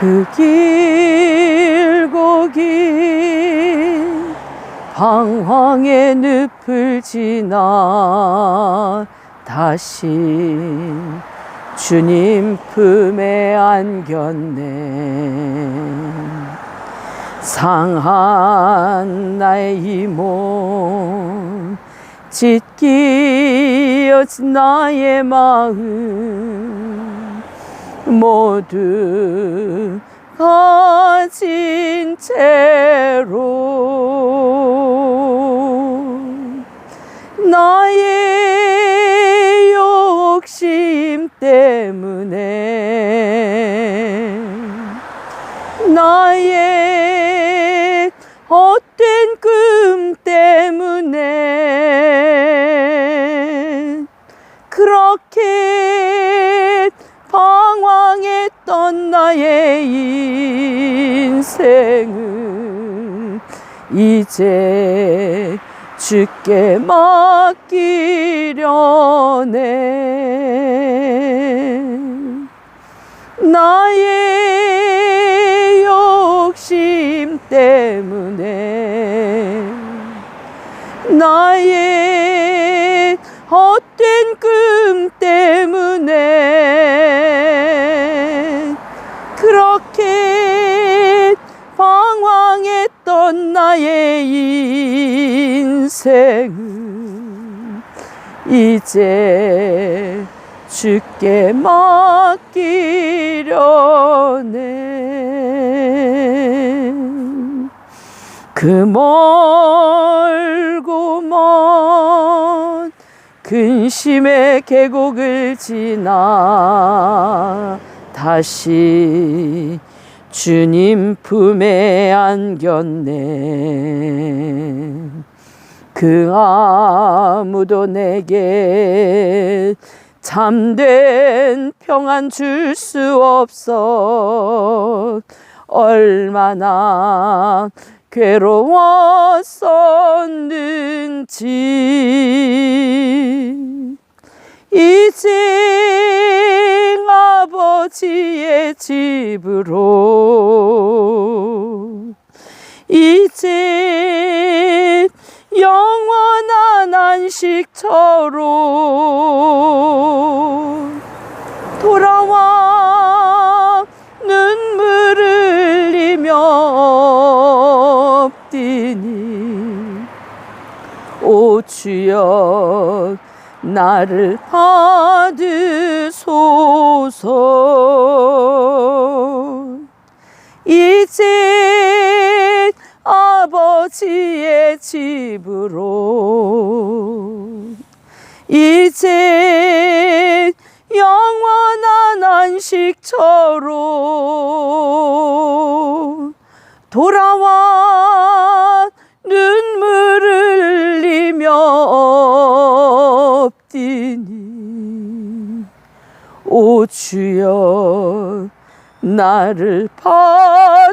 그 길고 긴 방황의 늪을 지나 다시 주님 품에 안겼네. 상한 나의 이몸 찢기어진 나의 마음 모두 가진 채로 나의 욕심 때문에 나의 헛된 꿈 때문에 그렇게 방황했던 나의 인생은 이제 주께 맡기려네. 나의 욕심 때문에 나의 헛된 꿈 때문에 인생은 이제 주께 맡기려네. 그 멀고 먼 근심의 계곡을 지나 다시 주님 품에 안겼네 그 아무도 내게 참된 평안 줄 수 없어. 얼마나 괴로웠었는지. 이제 아버지의 집으로 안식처로 돌아와 눈물을 흘리며 엎디니. 오 주여 나를 받으소서 집으로 이제 영원한 안식처로 돌아와 눈물을 흘리며 엎디니. 오 주여 나를 받으소서